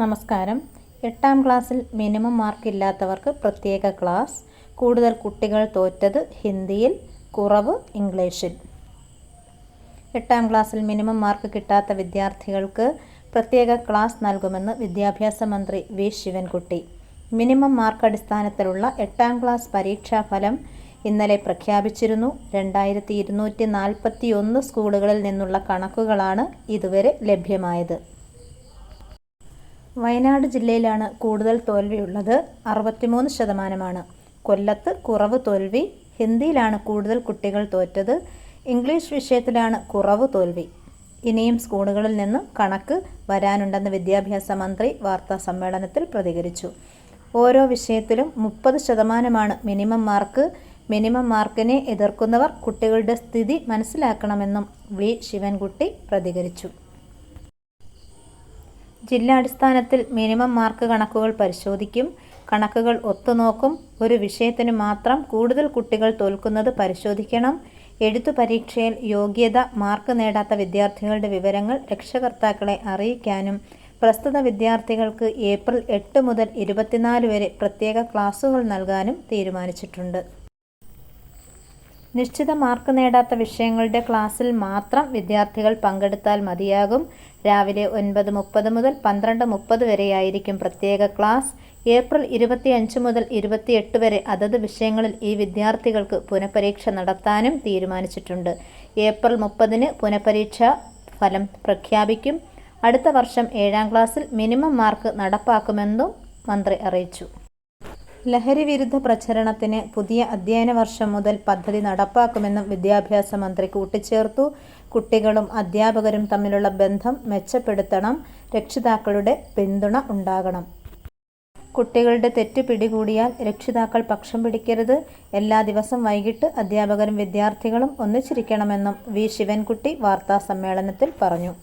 നമസ്കാരം. എട്ടാം ക്ലാസ്സിൽ മിനിമം മാർക്ക് ഇല്ലാത്തവർക്ക് പ്രത്യേക ക്ലാസ് കൂടുതൽ കുട്ടികൾ തോറ്റത് ഹിന്ദിയിൽ കുറവ് ഇംഗ്ലീഷിൽ. എട്ടാം ക്ലാസ്സിൽ മിനിമം മാർക്ക് കിട്ടാത്ത വിദ്യാർത്ഥികൾക്ക് പ്രത്യേക ക്ലാസ് നൽകുമെന്ന് വിദ്യാഭ്യാസ മന്ത്രി വി. ശിവൻകുട്ടി. മിനിമം മാർക്ക് അടിസ്ഥാനത്തിലുള്ള എട്ടാം ക്ലാസ് പരീക്ഷാ ഫലം ഇന്നലെ പ്രഖ്യാപിച്ചിരുന്നു. രണ്ടായിരത്തി ഇരുന്നൂറ്റി നാൽപ്പത്തി ഒന്ന് സ്കൂളുകളിൽ നിന്നുള്ള കണക്കുകളാണ് ഇതുവരെ ലഭ്യമായത്. വയനാട് ജില്ലയിലാണ് കൂടുതൽ തോൽവിയുള്ളത്. അറുപത്തിമൂന്ന് ശതമാനമാണ്. കൊല്ലത്ത് കുറവ് തോൽവി. ഹിന്ദിയിലാണ് കൂടുതൽ കുട്ടികൾ തോറ്റത്. ഇംഗ്ലീഷ് വിഷയത്തിലാണ് കുറവ് തോൽവി. ഇനിയും സ്കൂളുകളിൽ നിന്ന് കണക്ക് വരാനുണ്ടെന്ന് വിദ്യാഭ്യാസ മന്ത്രി വാർത്താ സമ്മേളനത്തിൽ പ്രതികരിച്ചു. ഓരോ വിഷയത്തിലും മുപ്പത് ശതമാനമാണ് മിനിമം മാർക്ക്. മിനിമം മാർക്കിനെ എതിർക്കുന്നവർ കുട്ടികളുടെ സ്ഥിതി മനസ്സിലാക്കണമെന്നും വി. ശിവൻകുട്ടി പ്രതികരിച്ചു. ജില്ലാടിസ്ഥാനത്തിൽ മിനിമം മാർക്ക് കണക്കുകൾ പരിശോധിക്കും. കണക്കുകൾ ഒത്തുനോക്കും. ഒരു വിഷയത്തിന് മാത്രം കൂടുതൽ കുട്ടികൾ തോൽക്കുന്നത് പരിശോധിക്കണം. എഴുത്തു പരീക്ഷയിൽ യോഗ്യത മാർക്ക് നേടാത്ത വിദ്യാർത്ഥികളുടെ വിവരങ്ങൾ രക്ഷകർത്താക്കളെ അറിയിക്കാനും. പ്രസ്തുത വിദ്യാർത്ഥികൾക്ക് ഏപ്രിൽ എട്ട് മുതൽ ഇരുപത്തിനാല് വരെ പ്രത്യേക ക്ലാസുകൾ നൽകാനും തീരുമാനിച്ചിട്ടുണ്ട്. നിശ്ചിത മാർക്ക് നേടാത്ത വിഷയങ്ങളുടെ ക്ലാസ്സിൽ മാത്രം വിദ്യാർത്ഥികൾ പങ്കെടുത്താൽ മതിയാകും. രാവിലെ ഒൻപത് മുപ്പത് മുതൽ പന്ത്രണ്ട് മുപ്പത് വരെയായിരിക്കും പ്രത്യേക ക്ലാസ്. ഏപ്രിൽ ഇരുപത്തിയഞ്ച് മുതൽ ഇരുപത്തിയെട്ട് വരെ അതത് വിഷയങ്ങളിൽ ഈ വിദ്യാർത്ഥികൾക്ക് പുനഃപരീക്ഷ നടത്താനും തീരുമാനിച്ചിട്ടുണ്ട്. ഏപ്രിൽ മുപ്പതിന് പുനഃപരീക്ഷ ഫലം പ്രഖ്യാപിക്കും. അടുത്ത വർഷം ഏഴാം ക്ലാസ്സിൽ മിനിമം മാർക്ക് നടപ്പാക്കുമെന്നും മന്ത്രി അറിയിച്ചു. ലഹരി വിരുദ്ധ പ്രചരണത്തിന് പുതിയ അധ്യയന വർഷം മുതൽ പദ്ധതി നടപ്പാക്കുമെന്നും വിദ്യാഭ്യാസ മന്ത്രി കൂട്ടിച്ചേർത്തു. കുട്ടികളും അധ്യാപകരും തമ്മിലുള്ള ബന്ധം മെച്ചപ്പെടുത്തണം. രക്ഷിതാക്കളുടെ പിന്തുണ ഉണ്ടാകണം. കുട്ടികളുടെ തെറ്റ് പിടികൂടിയാൽ രക്ഷിതാക്കൾ പക്ഷം പിടിക്കരുത്. എല്ലാ ദിവസം വൈകിട്ട് അധ്യാപകരും വിദ്യാർത്ഥികളും ഒന്നിച്ചിരിക്കണമെന്നും വി. ശിവൻകുട്ടി വാർത്താ സമ്മേളനത്തിൽ പറഞ്ഞു.